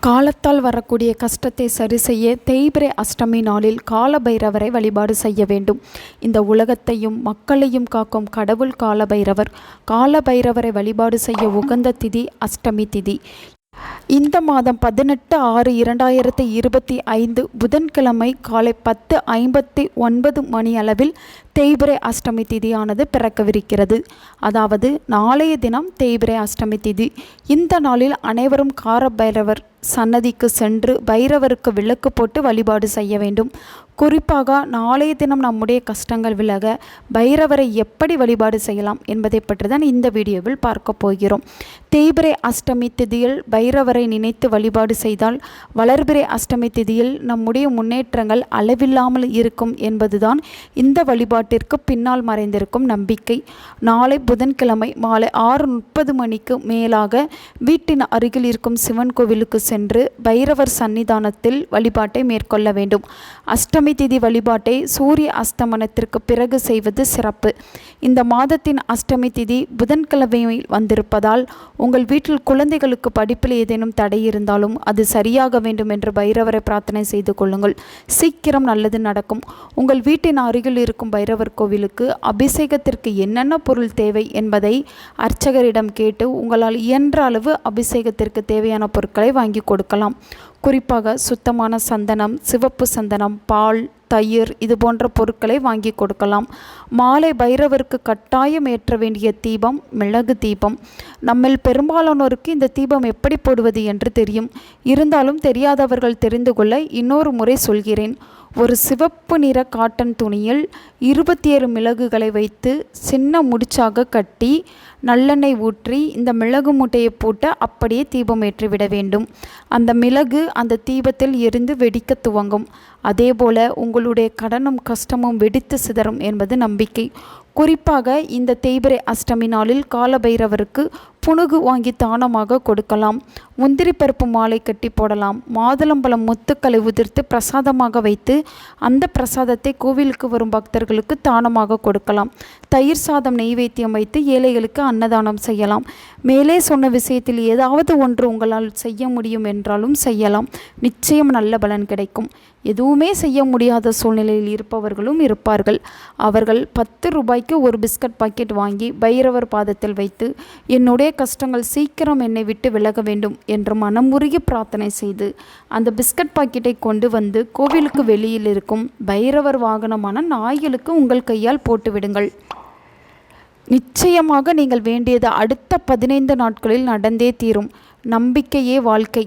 காலத்தால் வரக்கூடிய கஷ்டத்தை சரி செய்ய தேய்பிரை அஷ்டமி நாளில் காலபைரவரை வழிபாடு செய்ய வேண்டும். இந்த உலகத்தையும் மக்களையும் காக்கும் கடவுள் காலபைரவர். காலபைரவரை வழிபாடு செய்ய உகந்த திதி அஷ்டமி திதி. இந்த மாதம் பதினெட்டு ஆறு இரண்டாயிரத்தி இருபத்தி ஐந்து புதன்கிழமை காலை பத்து ஐம்பத்தி ஒன்பது மணி அளவில் தேய்பிரை அஷ்டமி திதியானது பிறக்கவிருக்கிறது. அதாவது நாளைய தினம் தேய்பிரை அஷ்டமி திதி. இந்த நாளில் அனைவரும் காரபைரவர் சன்னதிக்கு சென்று பைரவருக்கு விளக்கு போட்டு வழிபாடு செய்ய வேண்டும். குறிப்பாக நாளைய தினம் நம்முடைய கஷ்டங்கள் விலக பைரவரை எப்படி வழிபாடு செய்யலாம் என்பதை பற்றி தான் இந்த வீடியோவில் பார்க்க போகிறோம். தேய்பிரை அஷ்டமி திதியில் பைரவரை நினைத்து வழிபாடு செய்தால் வளர்பிரை அஷ்டமி திதியில் நம்முடைய முன்னேற்றங்கள் அளவில்லாமல் இருக்கும் என்பதுதான் இந்த வழிபாடு வழிபாட்டிற்கு பின்னால் மறைந்திருக்கும் நம்பிக்கை. நாளை புதன்கிழமை மாலை ஆறு முப்பது மணிக்கு மேலாக வீட்டின் அருகில் இருக்கும் சிவன் கோவிலுக்கு சென்று பைரவர் சன்னிதானத்தில் வழிபாட்டை மேற்கொள்ள வேண்டும். அஷ்டமி திதி வழிபாட்டை சூரிய அஸ்தமனத்திற்கு பிறகு செய்வது சிறப்பு. இந்த மாதத்தின் அஷ்டமி திதி புதன்கிழமையில் வந்திருப்பதால் உங்கள் வீட்டில் குழந்தைகளுக்கு படிப்பில் ஏதேனும் தடை இருந்தாலும் அது சரியாக வேண்டும் என்று பைரவரை பிரார்த்தனை செய்து கொள்ளுங்கள். சீக்கிரம் நல்லது நடக்கும். உங்கள் வீட்டின் அருகில் இருக்கும் பைரவர் கோவிலுக்கு அபிஷேகத்திற்கு என்னென்ன பொருள் தேவை என்பதை அர்ச்சகரிடம் கேட்டு உங்களால் இயன்ற அளவு அபிஷேகத்திற்கு தேவையான பொருட்களை வாங்கி கொடுக்கலாம். குறிப்பாக சுத்தமான சந்தனம் சிவப்பு சந்தனம் பால் தயிர் இது போன்ற பொருட்களை வாங்கி கொடுக்கலாம். மாலை பைரவருக்கு கட்டாயம் ஏற்ற வேண்டிய தீபம் மிளகு தீபம். நம்மில் பெரும்பாலானோருக்கு இந்த தீபம் எப்படி போடுவது என்று தெரியும். இருந்தாலும் தெரியாதவர்கள் தெரிந்து கொள்ள இன்னொரு முறை சொல்கிறேன். ஒரு சிவப்பு நிற காட்டன் துணியில் இருபத்தி ஏழு மிளகுகளை வைத்து சின்ன முடிச்சாக கட்டி நல்லெண்ணெய் ஊற்றி இந்த மிளகு மூட்டையை போட்டு அப்படியே தீபம் ஏற்றிவிட வேண்டும். அந்த மிளகு அந்த தீபத்தில் எரிந்து வெடிக்க துவங்கும். அதேபோல உங்களுடைய கடனும் கஷ்டமும் வெடித்து சிதறும் என்பது நம்பிக்கை. குறிப்பாக இந்த தேய்பிரை அஷ்டமி நாளில் காலபைரவருக்கு புனுகு வாங்கி தானமாக கொடுக்கலாம். முந்திரி பருப்பு மாலை கட்டி போடலாம். மாதுளம்பழம் முத்துக்களை உதிர்த்து பிரசாதமாக வைத்து அந்த பிரசாதத்தை கோவிலுக்கு வரும் பக்தர்களுக்கு தானமாக கொடுக்கலாம். தயிர் சாதம் நெய்வேத்தியம் வைத்து ஏழைகளுக்கு அன்னதானம் செய்யலாம். மேலே சொன்ன விஷயத்தில் ஏதாவது ஒன்று உங்களால் செய்ய முடியும் என்றாலும் செய்யலாம். நிச்சயம் நல்ல பலன் கிடைக்கும். எதுவுமே செய்ய முடியாத சூழ்நிலையில் இருப்பவர்களும் இருப்பார்கள். அவர்கள் பத்து ரூபாய்க்கு ஒரு பிஸ்கட் பாக்கெட் வாங்கி பைரவர் பாதத்தில் வைத்து என்னுடைய கஷ்டங்கள் சீக்கிரம் என்னை விட்டு விலக வேண்டும் என்று மனமுருகி பிரார்த்தனை செய்து அந்த பிஸ்கட் பாக்கெட்டை கொண்டு வந்து கோவிலுக்கு வெளியில் இருக்கும் பைரவர் வாகனமான நாய்களுக்கு உங்கள் கையால் போட்டு விடுங்கள். நிச்சயமாக நீங்கள் வேண்டியது அடுத்த பதினைந்து நாட்களில் நடந்தே தீரும். நம்பிக்கையே வாழ்க்கை.